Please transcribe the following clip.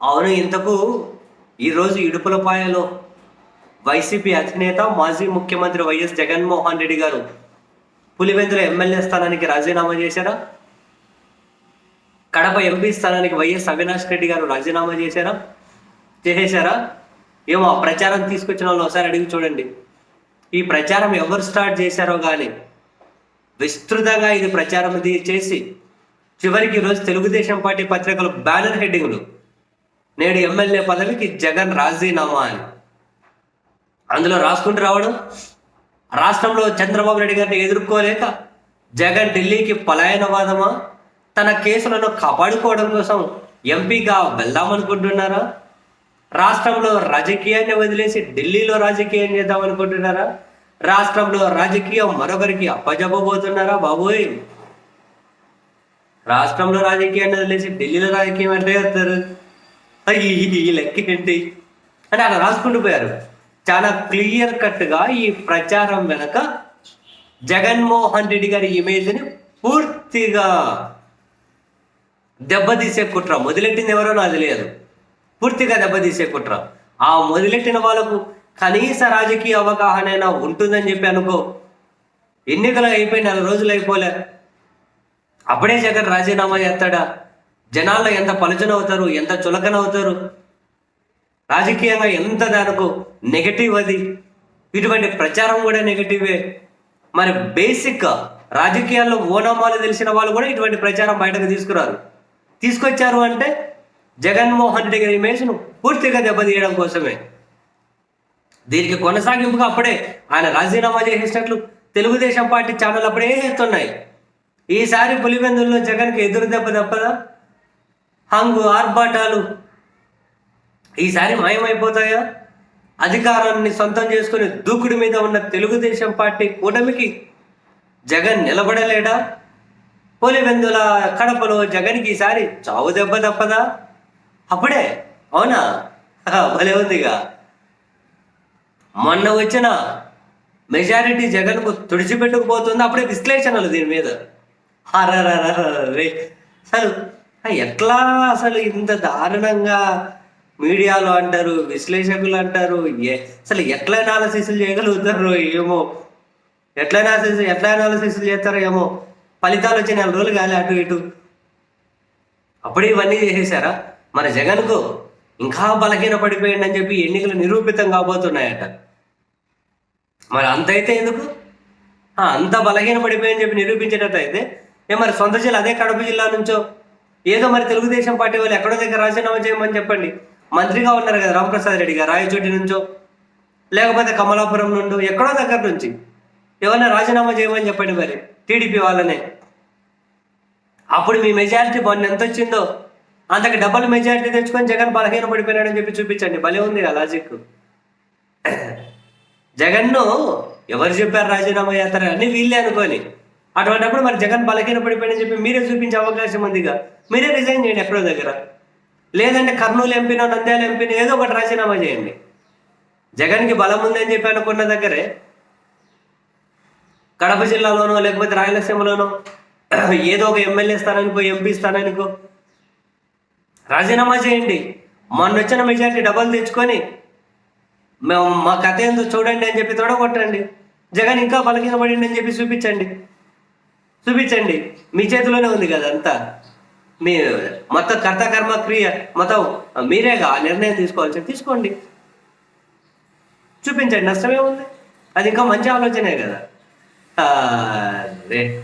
అవును ఇంతకు ఈరోజు ఇడుపులపాయలో వైసీపీ అధినేత మాజీ ముఖ్యమంత్రి వైఎస్ జగన్మోహన్ రెడ్డి గారు పులివెందుల ఎమ్మెల్యే స్థానానికి రాజీనామా చేశారా? కడప ఎంపీ స్థానానికి వైఎస్ అవినాష్ రెడ్డి గారు రాజీనామా చేశారా? చేసేశారా ఏమో ఆ ప్రచారం తీసుకొచ్చిన వాళ్ళు ఒకసారి అడిగి చూడండి. ఈ ప్రచారం ఎవరు స్టార్ట్ చేశారో కానీ విస్తృతంగా ఇది ప్రచారం చేసి చివరికి ఈరోజు తెలుగుదేశం పార్టీ పత్రికలు బ్యానర్ హెడ్డింగ్లు నేడు ఎమ్మెల్యే పదవికి జగన్ రాజీనామా అని. అందులో రాసుకుంటూ రావడం రాష్ట్రంలో చంద్రబాబు నాయుడు గారిని ఎదుర్కోలేక జగన్ ఢిల్లీకి పలాయనవాదమా తన కేసులను కాపాడుకోవడం కోసం ఎంపీగా వెళ్దామనుకుంటున్నారా? రాష్ట్రంలో రాజకీయాన్ని వదిలేసి ఢిల్లీలో రాజకీయం చేద్దామనుకుంటున్నారా? రాష్ట్రంలో రాజకీయం మరొకరికి అప్పజెప్పబోతున్నారా బాబోయ్? రాష్ట్రంలో రాజకీయాన్ని వదిలేసి ఢిల్లీలో రాజకీయం అంటే చేస్తారు ఈ లెక్క ఏంటి అంటే అక్కడ రాసుకుంటూ పోయారు. చాలా క్లియర్ కట్గా ఈ ప్రచారం వెనక జగన్మోహన్ రెడ్డి గారి ఇమేజ్ని పూర్తిగా దెబ్బతీసే కుట్ర. మొదలెట్టింది ఎవరో నాకు తెలియదు. పూర్తిగా దెబ్బతీసే కుట్ర. ఆ మొదలెట్టిన వాళ్ళకు కనీస రాజకీయ అవగాహన అయినా ఉంటుందని చెప్పి అనుకో. ఎన్నికలు అయిపోయి నెల రోజులు అయిపోలే. అప్పుడే జగన్ రాజీనామా చేస్తాడా? జనాల్లో ఎంత పలుచన అవుతారు ఎంత చులకన అవుతారు రాజకీయంగా ఎంత దానికి నెగటివ్ అది? ఇటువంటి ప్రచారం కూడా నెగటివే మరి బేసిక్ రాజకీయాల్లో ఓనామాలు తెలిసిన వాళ్ళు కూడా ఇటువంటి ప్రచారం బయటకు తీసుకురారు. తీసుకొచ్చారు అంటే జగన్మోహన్ రెడ్డి గారి ఇమేజ్ను పూర్తిగా దెబ్బతీయడం కోసమే. దీనికి కొనసాగింపుగా అప్పుడే ఆయన రాజీనామా చేసేసినట్లు తెలుగుదేశం పార్టీ ఛానల్ అప్పుడే చేస్తున్నాయి? ఈసారి పులివెందుల్లో జగన్కి ఎదురు దెబ్బ తప్పదా? హంగు ఆర్భాటాలు ఈసారి మాయమైపోతాయా? అధికారాన్ని సొంతం చేసుకుని దూకుడు మీద ఉన్న తెలుగుదేశం పార్టీ కూటమికి జగన్ నిలబడలేడా? పోలివెందుల కడపలో జగన్కి ఈసారి చావు దెబ్బ తప్పదా? అప్పుడే అవునా? భలే ఉందిగా. మొన్న వచ్చిన మెజారిటీ జగన్కు తుడిచిపెట్టుకుపోతుంది అప్పుడే విశ్లేషణలు దీని మీద. హరరరరరే. అసలు ఎట్లా అసలు ఇంత దారుణంగా మీడియాలో అంటారు విశ్లేషకులు అంటారు? ఏ- అసలు ఎట్లా అనాలసిస్లు చేయగలుగుతారు ఏమో? ఎట్లా అనాలసిస్ ఎట్లా అనాలసిస్ చేస్తారో ఏమో? ఫలితాలు వచ్చి నెల రోజులు కాలే అటు ఇటు. అప్పుడే ఇవన్నీ చేసేసారా? మన జగన్కు ఇంకా బలహీన పడిపోయింది అని చెప్పి ఎన్నికలు నిరూపితం కాబోతున్నాయట. మరి అంత అయితే ఎందుకు? అంత బలహీన పడిపోయిందని చెప్పి నిరూపించేటట్టు అయితే ఏ మరి సొంత జిల్లా అదే కడప జిల్లా నుంచో ఏదో మరి తెలుగుదేశం పార్టీ వాళ్ళు ఎక్కడో దగ్గర రాజీనామా చేయమని చెప్పండి. మంత్రిగా ఉన్నారు కదా రామప్రసాద్ రెడ్డి గారు రాయచోటి నుంచో లేకపోతే కమలాపురం నుండో ఎక్కడో దగ్గర నుంచి. ఏమన్నా రాజీనామా చేయమని చెప్పండి మరి టీడీపీ వాళ్ళనే. అప్పుడు మీ మెజారిటీ మొన్న ఎంత వచ్చిందో అంతకు డబల్ మెజారిటీ తెచ్చుకొని జగన్ బలహీన పడిపోయినాడని చెప్పి చూపించండి. భలే ఉంది ఆ లాజిక్ జగన్ను ఎవరు చెప్పారు రాజీనామా చేస్తారు అని వీళ్ళే అనుకోని. అటువంటిప్పుడు మరి జగన్ బలహీన పడిపోయిన చెప్పి మీరే చూపించే అవకాశం ఉందిగా. మీరే రిజైన్ చేయండి ఎక్కడో దగ్గర. లేదంటే కర్నూలు ఎంపీనో నంద్యాల ఎంపీనో ఏదో ఒకటి రాజీనామా చేయండి. జగన్కి బలం ఉందని చెప్పి అనుకున్న దగ్గరే కడప జిల్లాలోనో లేకపోతే రాయలసీమలోనో ఏదో ఒక ఎమ్మెల్యే స్థానానికో ఎంపీ స్థానానికో రాజీనామా చేయండి. మొన్న వచ్చిన మెజార్టీ డబ్బులు తెచ్చుకొని మేము మా కథ ఏందో చూడండి అని చెప్పి తొడగొట్టండి. జగన్ ఇంకా బలహీనపడింది అని చెప్పి చూపించండి. చూపించండి. మీ చేతిలోనే ఉంది కదా అంతా. మీ మొత్తం కర్త కర్మ క్రియ మొత్తం మీరేగా కా నిర్ణయం తీసుకోవాల్సి తీసుకోండి. చూపించండి. నష్టమే ఉంది అది ఇంకా మంచి ఆలోచనే కదా. ఆ, అదే.